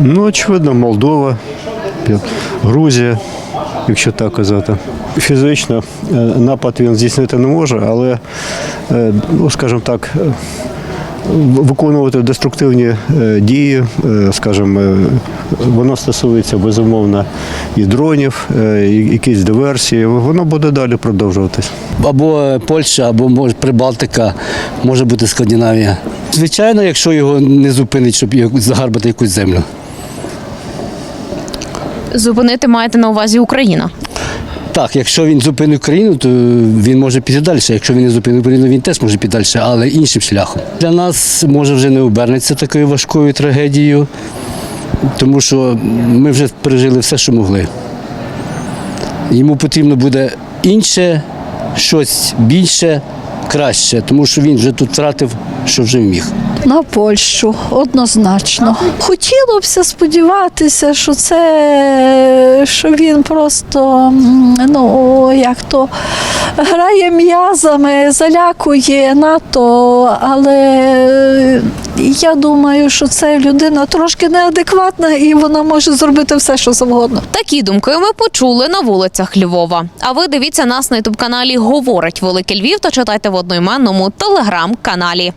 Ну, очевидно, Молдова, Грузія, якщо так казати. Фізично е, напад він здійснити не може, але, е, ну, скажімо так, е, виконувати деструктивні дії, скажімо, воно стосується безумовно і дронів, і якісь диверсії. Воно буде далі продовжуватись. або Польща, або може Прибалтика, може бути Скандинавія. Звичайно, якщо його не зупинить, щоб загарбати якусь землю. Зупинити маєте на увазі Україна. Так, якщо він зупинить країну, то він може піти далі. Якщо він не зупинить Україну, він теж може піти далі, але іншим шляхом. Для нас може вже не обернеться такою важкою трагедією, тому що ми вже пережили все, що могли. Йому потрібно буде інше, щось більше, краще, тому що він вже тут втратив, що вже міг. На Польщу однозначно. Хотілося сподіватися, що це що він просто ну як то грає м'язами, залякує НАТО, але я думаю, що це людина трошки неадекватна і вона може зробити все, що завгодно. Такі думки ми почули на вулицях Львова. А ви дивіться нас на ютуб каналі Говорить Великий Львів та читайте в одноіменному телеграм-каналі.